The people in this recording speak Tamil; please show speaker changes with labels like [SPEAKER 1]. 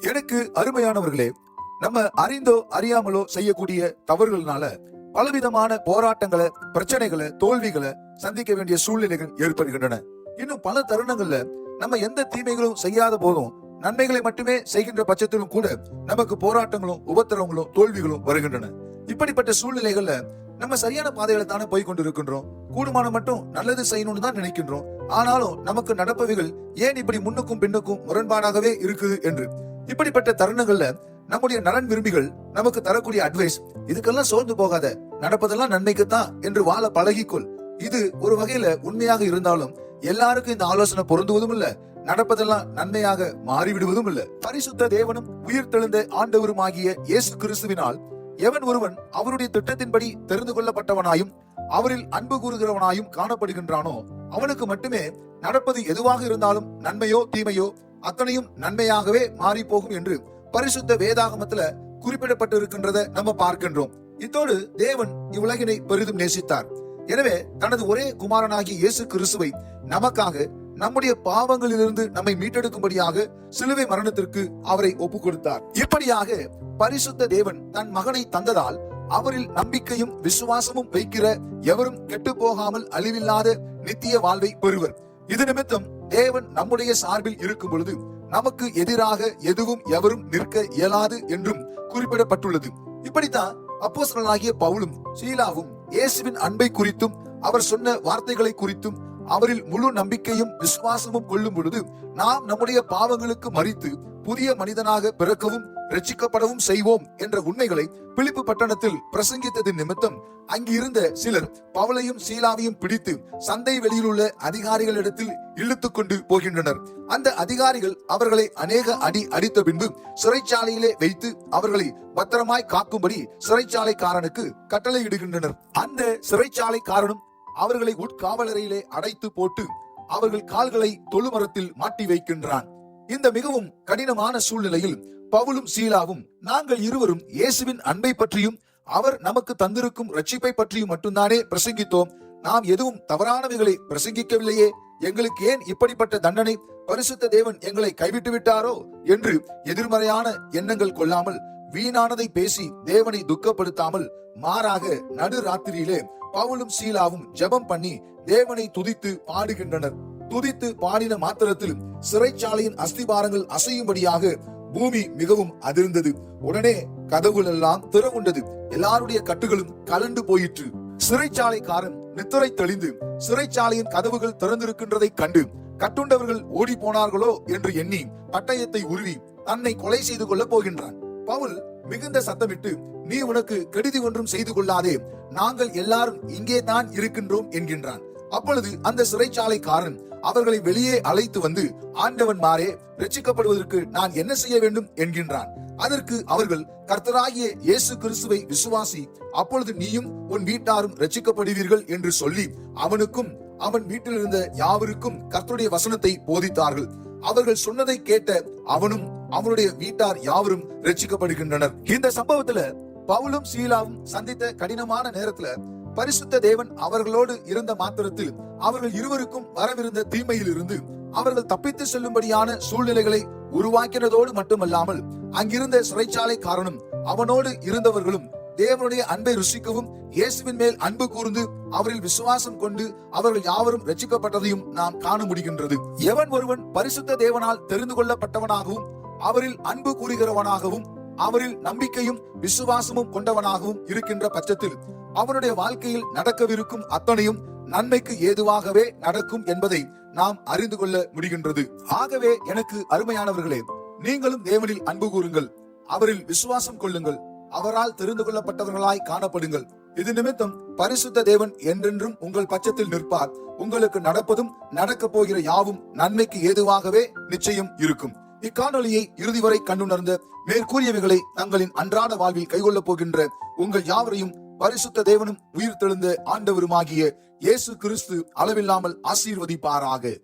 [SPEAKER 1] எனக்கு அருமையானவர்களே நம்ம அறிந்தோ அறியாமலோ செய்யக்கூடிய தவறுகள்னால பலவிதமான போராட்டங்களை பிரச்சனைகளை தோல்விகளை சந்திக்க வேண்டிய சூழ்நிலைகள் ஏற்படுகின்றன. இன்னும் பல தருணங்கள்ல நம்ம எந்த தீமைகளும் செய்யாத போதும் நன்மைகளை மட்டுமே செய்கின்ற பட்சத்திலும் கூட நமக்கு போராட்டங்களும் உபத்திரவங்களும் தோல்விகளும் வருகின்றன. இப்படிப்பட்ட சூழ்நிலைகள்ல நம்ம சரியான பாதையில தானே போய் கொண்டிருக்கின்றோம். கூடுமான மட்டும் நல்லது செய்யணும்னு தான் நினைக்கின்றோம். ஆனாலும் நமக்கு நடப்பவைகள் ஏன் இப்படி முன்னுக்கும் பின்னுக்கும் முரண்பாடாகவே இருக்குது என்று. இப்படிப்பட்ட தருணங்கள்ல நம்முடைய நலன் விரும்பிகள் நமக்கு தரக்கூடிய அட்வைஸ் இதுக்கெல்லாம் சோர்ந்து போகாத நடப்பதெல்லாம் நன்மைக்குத்தான் என்று வாழ பழகிக்கொள். இது ஒரு வகையில உண்மையாக இருந்தாலும் எல்லாருக்கும் இந்த ஆலோசனை பொருந்துவதும் இல்ல நடப்பதெல்லாம் நன்மையாக மாறிவிடுவதும் இல்ல. பரிசுத்த தேவனும் உயிர் தெழுந்த ஆண்டவருமாகிய இயேசு கிறிஸ்துவினால் எவன் ஒருவன் அவருடைய திட்டத்தின்படி தெரிந்து கொள்ளப்பட்டவனாயும் அவரில் அன்பு கூறுகிறவனாயும் காணப்படுகின்றானோ அவனுக்கு மட்டுமே நடப்பது எதுவாக இருந்தாலும் நன்மையோ தீமையோ அத்தனையும் நன்மையாகவே மாறி போகும் என்று பரிசுத்த வேதாகமத்துல குறிப்பிடப்பட்டிருக்கின்றத நம்ம பார்க்கின்றோம். இத்தோடு தேவன் இவ்வுலகினை பெரிதும் நேசித்தார். எனவே தனது ஒரே குமாரனாகிய இயேசு கிறிஸ்துவை நமக்காக நம்முடைய பாவங்களிலிருந்து நம்மை மீட்டெடுக்கும்படியாக சிலுவை மரணத்திற்கு அவரை ஒப்புக் கொடுத்தார் இப்படியாக பரிசுத்த தேவன் தன் மகனை தந்ததால் அவரில் நம்பிக்கையும் விசுவாசமும் வைக்கிற எவரும் கெட்டு போகாமல் அழிவில்லாத நித்திய வாழ்வை பெறுவர். இது நிமித்தம் தேவன் நம்முடைய சார்பில் இருக்கும் பொழுது நமக்கு எதிராக எதுவும் எவரும் நிற்க இயலாது என்றும் குறிப்பிடப்பட்டுள்ளது. இப்படித்தான் அப்போஸ்தலனாகிய பவுலும் சீலாவும் இயேசுவின் அன்பை குறித்தும் அவர் சொன்ன வார்த்தைகளை குறித்தும் அவரில் முழு நம்பிக்கையும் விசுவாசமும் கொள்ளும் பொழுது நாம் நம்முடைய பாவங்களுக்கு மறித்து புதிய மனிதனாக பிறக்கவும் ரட்சிக்கப்படவும் செய்வோம் என்ற உண்மைகளை பிலிப்பு பட்டணத்தில் பிரசங்கித்ததின் நிமித்தம் அங்கிருந்த சிலர் பவளையும் சீலாவையும் பிடித்து சந்தை வெளியில் உள்ள அதிகாரிகளிடத்தில் இழுத்துக் கொண்டு போகின்றனர். அந்த அதிகாரிகள் அவர்களை அநேக அடி அடித்த பின்பு சிறைச்சாலையிலே வைத்து அவர்களை பத்திரமாய் காக்கும்படி சிறைச்சாலைக்காரனுக்கு கட்டளையிடுகின்றனர். அந்த சிறைச்சாலைக்காரனும் அவர்களை உட்காவலறையிலே அடைத்து போட்டு அவர்கள் கால்களை தொழுமரத்தில் மாட்டி வைக்கின்றான். இந்த மிகவும் கடினமான சூழ்நிலையில் பவுலும் சீலாவும் நாங்கள் இருவரும் இயேசுவின் அன்பை பற்றியும் அவர் நமக்கு தந்திருக்கும் ரட்சிப்பை பற்றியும் மட்டும்தானே பிரசங்கித்தோம். நாம் எதுவும் தவறானவைகளை பிரசங்கிக்கவில்லையே. எங்களுக்கு ஏன் இப்படிப்பட்ட தண்டனை? பரிசுத்த தேவன் எங்களை கைவிட்டு விட்டாரோ? என்று எதிர்மறையான எண்ணங்கள் கொள்ளாமல் வீணானதை பேசி தேவனை துக்கப்படுத்தாமல் மாறாக நடு ராத்திரியிலே பவுலும் சீலாவும் ஜெபம் பண்ணி தேவனை துதித்து பாடுகின்றனர். துதித்து பாடின மாத்திரத்தில் சிறைச்சாலையின் அஸ்திபாரங்கள் அசையும்படியாக பூமி மிகவும் அதிர்ந்தது. உடனே கதவுகள் எல்லாம் திறவுண்டது. எல்லாருடைய கட்டுகளும் கலண்டு போயிற்று. சிறைச்சாலைக்காரன் நித்திரை தெளிந்து சிறைச்சாலையின் கதவுகள் திறந்திருக்கின்றதை கண்டு கட்டுண்டவர்கள் ஓடி போனார்களோ என்று எண்ணி பட்டயத்தை உருவி தன்னை கொலை செய்து கொள்ள போகின்றான். பவுல் மிகுந்த சத்தமிட்டு நீ உனக்கு கெடுதி ஒன்றும் செய்து கொள்ளாதே. நாங்கள் எல்லாரும் இங்கே தான் இருக்கின்றோம் என்கின்றான். அப்பொழுது அந்த சிறைச்சாலைக்காரன் அவர்களை வெளியே அழைத்து வந்து ஆண்டவன் மாறே ரட்சிக்கப்படுவதற்கு நான் என்ன செய்ய வேண்டும்? என்கின்றான். அதற்கு அவர்கள் கர்த்தராகிய இயேசு கிறிஸ்துவை விசுவாசி அப்பொழுது நீயும் உன் வீட்டாரும் ரட்சிக்கப்படுவீர்கள் என்று சொல்லி அவனுக்கும் அவன் வீட்டில் இருந்த யாவருக்கும் கர்த்தருடைய வசனத்தை போதித்தார்கள். அவர்கள் சொன்னதை கேட்ட அவனும் அவனுடைய வீட்டார் யாவரும் ரட்சிக்கப்படுகின்றனர் இந்த சம்பவத்துல பவுலும் சீலாவும் சந்தித்த கடினமான நேரத்துல பரிசுத்த தேவன் அவர்களோடு இருந்த மாத்திரத்தில் அவர்கள் இருவருக்கும் வரவிருந்த தீமையில் இருந்து அவர்கள் தப்பித்து செல்லும்படியான சூழ்நிலைகளை உருவாக்கினதோடு மட்டுமல்லாமல் அங்கிருந்த சிறைச்சாலை காரணம் அவனோடு இருந்தவர்களும் தேவனுடைய அன்பை ருசிக்கவும் இயேசுவின் மேல் அன்பு கூர்ந்து அவரில் விசுவாசம் கொண்டு அவர்கள் யாவரும் ரட்சிக்கப்பட்டதையும் நாம் காண முடிகின்றது. எவன் ஒருவன் பரிசுத்த தேவனால் தெரிந்து கொள்ளப்பட்டவனாகவும் அவரில் அன்பு கூறுகிறவனாகவும் அவரில் நம்பிக்கையும் விசுவாசமும் கொண்டவனாகவும் இருக்கின்ற பட்சத்தில் அவனுடைய வாழ்க்கையில் நடக்கவிருக்கும் அத்தனையும் நன்மைக்கு ஏதுவாகவே நடக்கும் என்பதை நாம் அறிந்து கொள்ள முடிகின்றது. ஆகவே எனக்கு அருமையானவர்களே நீங்களும் தேவனில் அன்பு கூறுங்கள். அவரில் விசுவாசம் கொள்ளுங்கள். அவரால் தெரிந்து கொள்ளப்பட்டவர்களாய் காணப்படுங்கள். இது நிமித்தம் பரிசுத்த தேவன் என்றென்றும் உங்கள் பட்சத்தில் நிற்பார். உங்களுக்கு நடப்பதும் நடக்க போகிற யாவும் நன்மைக்கு ஏதுவாகவே நிச்சயம் இருக்கும். இக்காணொலியை இறுதி வரை கண்டுணர்ந்த மேற்கூறியவைகளை தங்களின் அன்றாட வாழ்வில் கைகொள்ளப் போகின்ற உங்கள் யாவரையும் பரிசுத்த தேவனும் உயிர் தெழுந்த ஆண்டவருமாகிய இயேசு கிறிஸ்து அளவில்லாமல் ஆசீர்வதிப்பாராக.